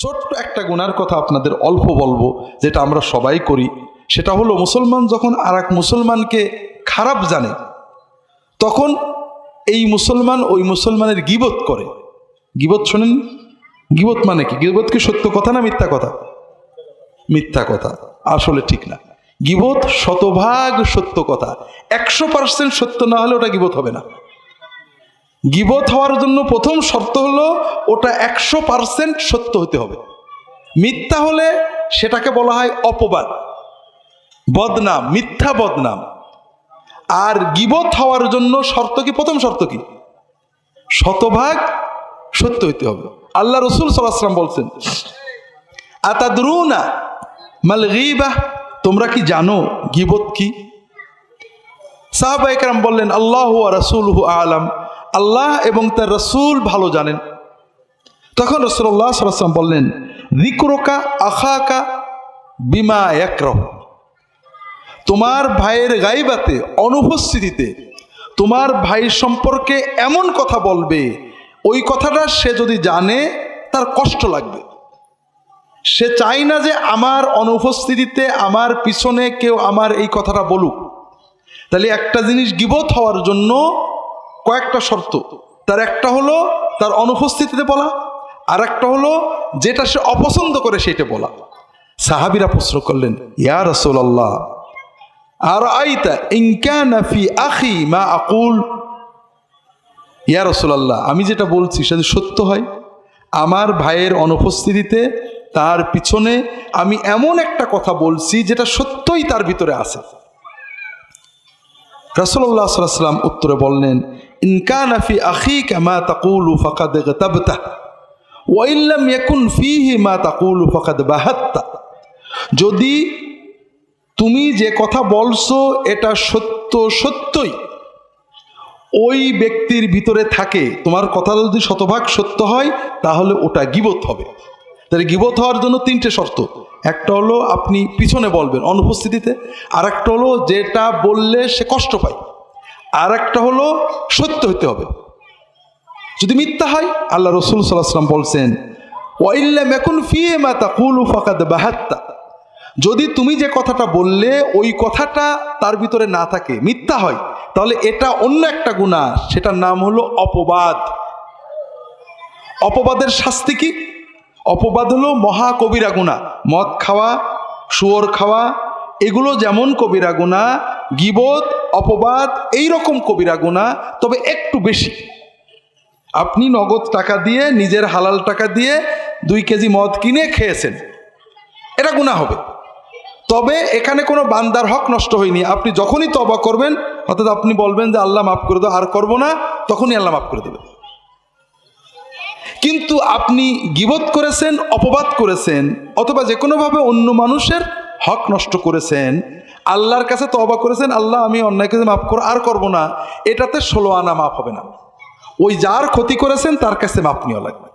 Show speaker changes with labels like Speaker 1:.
Speaker 1: ছোট্ট একটা গুনার কথা আপনাদের অল্প বলব, যেটা আমরা সবাই করি। সেটা হলো মুসলমান যখন আর মুসলমানকে খারাপ জানে, তখন এই মুসলমান ওই মুসলমানের গিবত করে। গিবত শোনেন? গিবত মানে কি? গিবত কি সত্য কথা না মিথ্যা কথা? মিথ্যা কথা, আসলে ঠিক না। গিবত শতভাগ সত্য কথা। একশো পার্সেন্ট সত্য না হলে ওটা গিবত হবে না। গিবত হওয়ার জন্য প্রথম শর্ত হলো ওটা একশো পার্সেন্ট সত্য হতে হবে। মিথ্যা হলে সেটাকে বলা হয় অপবাদ। বদনাম, মিথ্যা বদনাম। আর গিবত হওয়ার জন্য শর্ত কি? প্রথম শর্ত কি? শতভাগ সত্য হইতে হবে। আল্লাহ রসুল সাল্লাম বলছেন, আতাদরুনা মাল গিবাহ তোমরা কি জানো গিবত কি? সাহাবা একরাম বললেন, আল্লাহ রসুল আলাম। আল্লাহ এবং তার রসুল ভালো জানেন। তখন রসুল্লাহ সাল্লাম বললেন রিক্রোকা আখাকা বিমা একরহ তোমার ভাইয়ের গাইবাতে, অনুপস্থিতিতে তোমার ভাই সম্পর্কে এমন কথা বলবে, ওই কথাটা সে যদি জানে, তার কষ্ট লাগবে। সে চাই না যে আমার অনুপস্থিতিতে আমার পিছনে কেউ আমার এই কথাটা বলুক। তাহলে একটা জিনিস গিবত হওয়ার জন্য কয়েকটা শর্ত। তার একটা হলো তার অনুপস্থিতিতে বলা, আর একটা হলো যেটা সে অপছন্দ করে সেটা বলা। সাহাবিরা প্রশ্ন করলেন, ইয়া রসোল্লাহ আর আইতা ইনকানাফি আখি মা আকুল? ইয়া রসোল্লাহ আমি যেটা বলছি সেটা সত্য হয়, আমার ভাইয়ের অনুপস্থিতিতে তার পিছনে আমি এমন একটা কথা বলছি যেটা সত্যই তার ভিতরে আছে। রসল্লাহ সাল্লাম উত্তরে বললেন ইনকানাফি আখি মা তাকুলু ফাকাদ গতাবতা ওয়াইল্লাম ইয়াকুন ফিহি মা তাকুলু ফাকাদ বাহাত্তা যদি তুমি যে কথা বলছো এটা সত্য সত্যই, ওই ব্যক্তির ভিতরে থাকে, তোমার কথা যদি শতভাগ সত্য হয়, তাহলে ওটা গিবত হবে। তাহলে গিবত হওয়ার জন্য তিনটে শর্ত। একটা হলো আপনি পিছনে বলবেন অনুপস্থিতিতে আর একটা হলো যেটা বললে সে কষ্ট পায়। আর একটা হলো সত্য হতে হবে। যদি মিথ্যা হয়, আল্লাহ রসুল সাল্লাহাম বলছেন ওয়াইল্লাম এখন ফিয়ে মাতা কুলু ফাকাদ বাহাত্তা। যদি তুমি যে কথাটা বললে, ওই কথাটা তার ভিতরে না থাকে, মিথ্যা হয়, তাহলে এটা অন্য একটা গুণা সেটার নাম হলো অপবাদ। অপবাদের শাস্তি কি? অপবাদ হলো মহা কবিরা গুণা মদ খাওয়া, শুয়োর খাওয়া, এগুলো যেমন কবিরা গুণা গিবত অপবাদ এই রকম কবিরা গুণা তবে একটু বেশি। আপনি নগদ টাকা দিয়ে, নিজের হালাল টাকা দিয়ে দুই কেজি মদ কিনে খেয়েছেন। এটা গুণা হবে। তবে এখানে কোনো বান্দার হক নষ্ট হয়নি। আপনি যখনই তবা করবেন, অর্থাৎ আপনি বলবেন যে, আল্লাহ মাফ করে দাও, আর করব না, তখনই আল্লাহ মাফ করে দেবে কিন্তু আপনি গিবত করেছেন, অপবাদ করেছেন, অথবা যে কোনোভাবে অন্য মানুষের হক নষ্ট করেছেন আল্লাহর কাছে তবা করেছেন, আল্লাহ, আমি অন্যায় কাছে মাফ করো আর করব না। এটাতে ষোলো আনা মাফ হবে না। ওই যার ক্ষতি করেছেন, তার কাছে মাপ নেওয়া লাগবে।